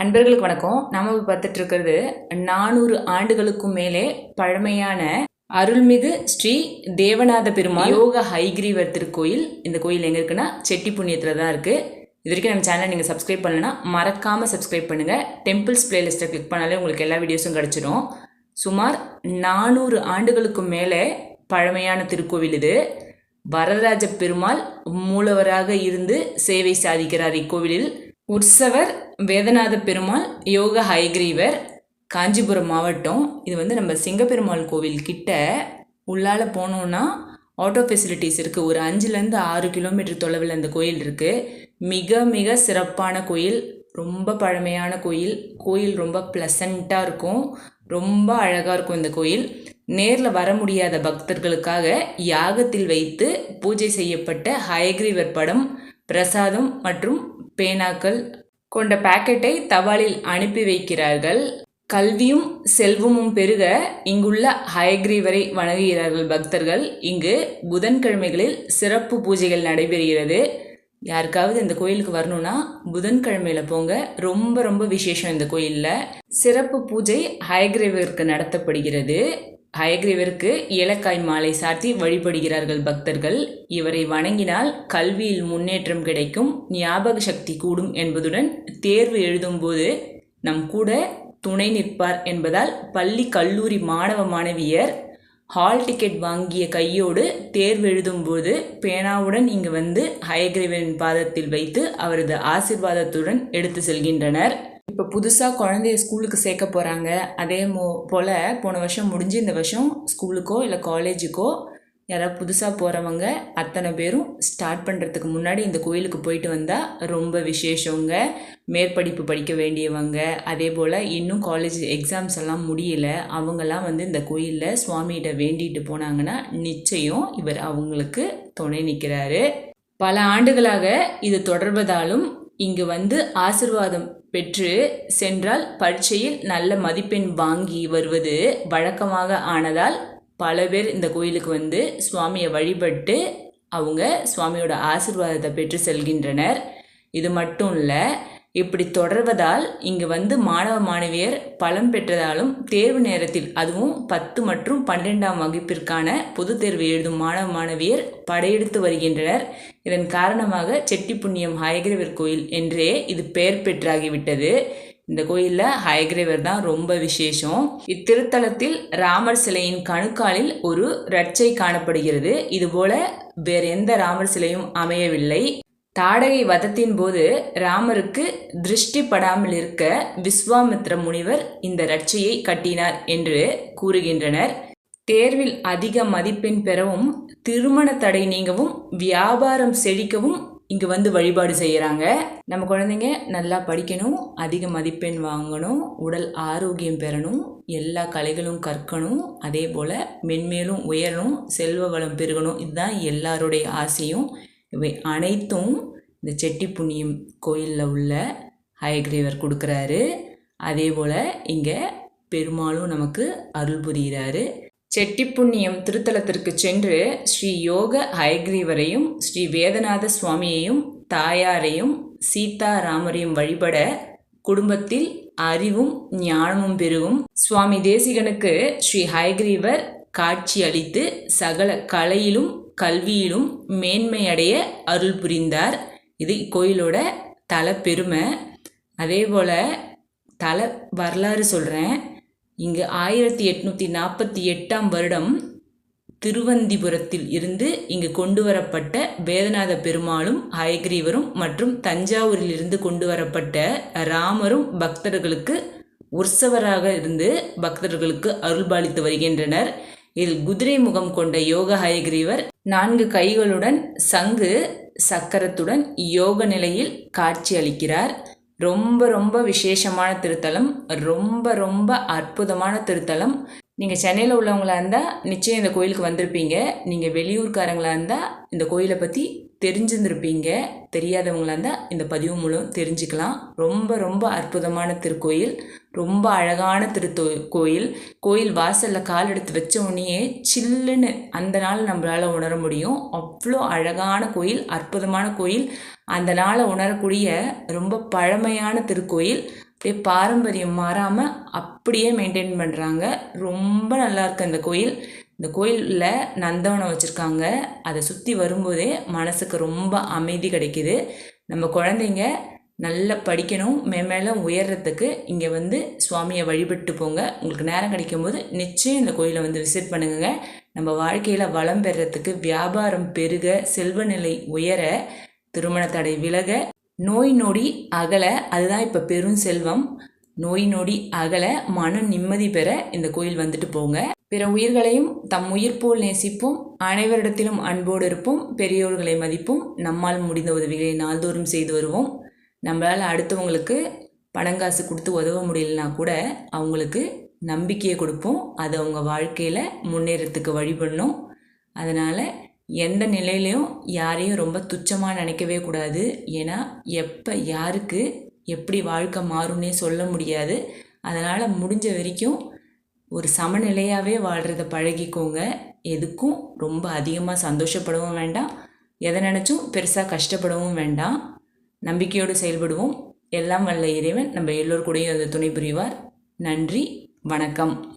அன்பர்களுக்கு வணக்கம். நம்ம பார்த்துட்டு இருக்கிறது நானூறு ஆண்டுகளுக்கும் மேலே பழமையான அருள்மிகு ஸ்ரீ தேவநாத பெருமாள் யோக ஹைகிரீவர் திருக்கோயில். இந்த கோயில் எங்கே இருக்குன்னா செட்டி புண்ணியத்தில் தான் இருக்குது இது வரைக்கும் நம்ம சேனலை நீங்கள் சப்ஸ்கிரைப் பண்ணலன்னா மறக்காமல் சப்ஸ்கிரைப் பண்ணுங்கள் டெம்பிள்ஸ் பிளேலிஸ்ட்டை கிளிக் பண்ணாலே உங்களுக்கு எல்லா வீடியோஸும் கிடச்சிடும் சுமார் நானூறு ஆண்டுகளுக்கும் மேலே பழமையான திருக்கோவில் இது. வரதராஜ பெருமாள் மூலவராக இருந்து சேவை சாதிக்கிறார் இக்கோவிலில். உற்சவர் வேதநாத பெருமாள் யோக ஹைகிரீவர் காஞ்சிபுரம் மாவட்டம். இது வந்து நம்ம சிங்கப்பெருமாள் கோவில் கிட்ட உள்ளால போனோன்னா ஆட்டோ ஃபெசிலிட்டிஸ் இருக்குது ஒரு அஞ்சுலேருந்து ஆறு கிலோமீட்டர் தொலைவில் அந்த கோயில் இருக்குது மிக மிக சிறப்பான கோயில். ரொம்ப பழமையான கோயில். கோயில் ரொம்ப ப்ளசண்ட்டாக இருக்கும். ரொம்ப அழகாக இருக்கும் இந்த கோயில். நேரில் வர முடியாத பக்தர்களுக்காக யாகத்தில் வைத்து பூஜை செய்யப்பட்ட ஹயக்ரீவர் படம் பிரசாதம் மற்றும் பேனாக்கள் கொண்ட பாக்கெட்டை தபாலில் அனுப்பி வைக்கிறார்கள். கல்வியும் செல்வமும் பெருக இங்குள்ள ஹயக்ரீவரை வணங்குகிறார்கள் பக்தர்கள். இங்கு புதன்கிழமைகளில் சிறப்பு பூஜைகள் நடைபெறுகிறது. யாருக்காவது இந்த கோயிலுக்கு வரணும்னா புதன்கிழமையில போங்க. ரொம்ப ரொம்ப விசேஷம் இந்த கோயிலில். சிறப்பு பூஜை ஹயக்ரேவருக்கு நடத்தப்படுகிறது. ஹயக்ரீவருக்கு ஏலக்காய் மாலை சாத்தி வழிபடுகிறார்கள் பக்தர்கள். இவரை வணங்கினால் கல்வியில் முன்னேற்றம் கிடைக்கும் ஞாபக சக்தி கூடும் என்பதுடன் தேர்வு எழுதும்போது நம் கூட துணை நிற்பார் என்பதால் பள்ளி கல்லூரி மாணவ மாணவியர் ஹால் டிக்கெட் வாங்கிய கையோடு தேர்வு எழுதும்போது பேனாவுடன் இங்கு வந்து ஹயக்ரீவரின் பாதத்தில் வைத்து அவரது ஆசிர்வாதத்துடன் எடுத்து செல்கின்றனர். இப்போ புதுசாக குழந்தைய ஸ்கூலுக்கு சேர்க்க போகிறாங்க அதே மோ போல் போன வருஷம் முடிஞ்சு இந்த வருஷம் ஸ்கூலுக்கோ இல்லை காலேஜுக்கோ யாராவது புதுசாக போகிறவங்க அத்தனை பேரும் ஸ்டார்ட் பண்ணுறதுக்கு முன்னாடி இந்த கோயிலுக்கு போயிட்டு வந்தால் ரொம்ப விசேஷங்க. மேற்படிப்பு படிக்க வேண்டியவங்க. அதே போல் இன்னும் காலேஜ் எக்ஸாம்ஸ் எல்லாம் முடியல. அவங்கெல்லாம் வந்து இந்த கோயிலில் சுவாமிகிட்ட வேண்டிட்டு போனாங்கன்னா நிச்சயம் இவர் அவங்களுக்கு துணை நிற்கிறாரு பல ஆண்டுகளாக இது தொடர்வதாலும் இங்கு வந்து ஆசிர்வாதம் பெற்று சென்றால் பரீட்சையில் நல்ல மதிப்பெண் வாங்கி வருவது வழக்கமாக ஆனதால் பல பேர் இந்த கோயிலுக்கு வந்து சுவாமியை வழிபட்டு அவங்க சுவாமியோட ஆசிர்வாதத்தை பெற்று செல்கின்றனர். இது மட்டும் இல்லை இப்படி தொடர்வதால் இங்கு வந்து மாணவ மாணவியர் பலம் பெற்றதாலும் தேர்வு நேரத்தில் அதுவும் பத்து மற்றும் பன்னிரெண்டாம் வகுப்பிற்கான பொதுத் தேர்வு எழுதும் மாணவ மாணவியர் படையெடுத்து வருகின்றனர். இதன் காரணமாக செட்டி புண்ணியம் ஹயகிரவர் கோயில் என்றே இது பெயர் பெற்றாகிவிட்டது. இந்த கோயிலில் ஹயகிரவர் தான் ரொம்ப விசேஷம். இத்திருத்தலத்தில் ராமர் சிலையின் கணுக்காலில் ஒரு ரட்சை காணப்படுகிறது. இதுபோல வேற எந்த ராமர் சிலையும் அமையவில்லை. தாடகை வதத்தின் போது ராமருக்கு திருஷ்டி படாமல் இருக்க விஸ்வாமித்ர முனிவர் இந்த ரட்சையை கட்டினார் என்று கூறுகின்றனர். தேர்வில் அதிக மதிப்பெண் பெறவும் திருமண தடை நீங்கவும் வியாபாரம் செழிக்கவும் இங்கே வந்து வழிபாடு செய்கிறாங்க நம்ம குழந்தைங்க நல்லா படிக்கணும் அதிக மதிப்பெண் வாங்கணும் உடல் ஆரோக்கியம் பெறணும் எல்லா கலைகளும் கற்கணும் அதே போல் மென்மேலும் உயரணும் செல்வ வளம் பெருகணும் இதுதான் எல்லாருடைய ஆசையும். இவை அனைத்தும் இந்த செட்டி புண்ணியம் கோயிலில் உள்ள ஹயக்ரீவர் கொடுக்குறாரு. அதே போல் இங்கே பெருமாளும் நமக்கு அருள் புரிகிறாரு செட்டி புண்ணியம் திருத்தலத்திற்கு சென்று ஸ்ரீ யோக ஹயக்ரீவரையும் ஸ்ரீ வேதநாத சுவாமியையும் தாயாரையும் சீதாராமரையும் வழிபட குடும்பத்தில் அறிவும் ஞானமும் பெருகும். சுவாமி தேசிகனுக்கு ஸ்ரீ ஹயக்ரீவர் காட்சி அளித்து சகல கலையிலும் கல்வியிலும் மேன்மையடைய அருள் புரிந்தார். இது கோயிலோட தல பெருமை அதே போல் தல வரலாறு சொல்கிறேன் இங்கு ஆயிரத்தி எட்நூற்றி நாற்பத்தி எட்டாம் வருடம் திருவந்திபுரத்தில் இருந்து இங்கு கொண்டு வரப்பட்ட வேதநாத பெருமாளும் ஹயக்ரீவரும் மற்றும் தஞ்சாவூரில் இருந்து கொண்டு வரப்பட்ட ராமரும் பக்தர்களுக்கு உற்சவராக இருந்து பக்தர்களுக்கு அருள்பாலித்து வருகின்றனர். இதில் குதிரை முகம் கொண்ட யோக ஹயக்ரீவர் நான்கு கைகளுடன் சங்கு சக்கரத்துடன் யோக நிலையில் காட்சி அளிக்கிறார். ரொம்ப ரொம்ப விசேஷமான திருத்தலம் ரொம்ப ரொம்ப அற்புதமான திருத்தலம். நீங்கள் சென்னையில் உள்ளவங்களாக இருந்தால் நிச்சயம் இந்த கோயிலுக்கு வந்திருப்பீங்க. நீங்கள் வெளியூர்காரங்களாக இருந்தால் இந்த கோயிலை பற்றி தெரிஞ்சிருந்திருப்பீங்க. தெரியாதவங்களா இருந்தால் இந்த பதிவு மூலம் தெரிஞ்சுக்கலாம். ரொம்ப ரொம்ப அற்புதமான திருக்கோயில். ரொம்ப அழகான திருத்தோ கோயில். கோயில் வாசலில் கால் எடுத்து வச்ச உடனேயே சில்லுன்னு அந்த நாள் நம்மளால் உணர முடியும். அவ்வளோ அழகான கோயில் அற்புதமான கோயில். அந்த நாளை உணரக்கூடிய ரொம்ப பழமையான திருக்கோயில். அப்படியே பாரம்பரியம் மாறாமல் அப்படியே மெயின்டைன் பண்ணுறாங்க ரொம்ப நல்லாயிருக்கு அந்த கோயில். இந்த கோயிலில் நந்தவனம் வச்சுருக்காங்க. அதை சுற்றி வரும்போதே மனசுக்கு ரொம்ப அமைதி கிடைக்கிது. நம்ம குழந்தைங்க நல்லா படிக்கணும். மேமேல உயர்றதுக்கு இங்கே வந்து சுவாமியை வழிபட்டு போங்க. உங்களுக்கு நேரம் கிடைக்கும் போது நிச்சயம் இந்த கோயிலை வந்து விசிட் பண்ணுங்க நம்ம வாழ்க்கையில் வளம் பெறத்துக்கு வியாபாரம் பெருக செல்வநிலை உயர திருமண தடை விலக நோய் நொடி அகல அதுதான் இப்போ பெரும் செல்வம். நோய் நொடி அகல மன நிம்மதி பெற இந்த கோயில் வந்துட்டு போங்க. பிற உயிர்களையும் தம் உயிர் போல் நேசிப்போம். அனைவரிடத்திலும் அன்போடு இருப்போம். பெரியோர்களை மதிப்போம். நம்மால் முடிந்த உதவிகளை நாள்தோறும் செய்து வருவோம். நம்மளால் அடுத்தவங்களுக்கு பணங்காசு கொடுத்து உதவ முடியலனா கூட அவங்களுக்கு நம்பிக்கையை கொடுப்போம். அது அவங்க வாழ்க்கையில் முன்னேறத்துக்கு வழிபடணும் அதனால் எந்த நிலையிலையும் யாரையும் ரொம்ப துச்சமாக நினைக்கவே கூடாது. ஏன்னா எப்போ யாருக்கு எப்படி வாழ்க்கை மாறும்னே சொல்ல முடியாது. அதனால் முடிஞ்ச வரைக்கும் ஒரு சமநிலையாகவே வாழ்கிறத பழகிக்கோங்க. எதுக்கும் ரொம்ப அதிகமாக சந்தோஷப்படவும் வேண்டாம். எதை நினச்சும் பெருசாக கஷ்டப்படவும் வேண்டாம். நம்பிக்கையோடு செயல்படுவோம். எல்லாம் வல்ல இறைவன். நம்ம எல்லோர் கூடயும் அது துணை புரிவார் நன்றி. வணக்கம்.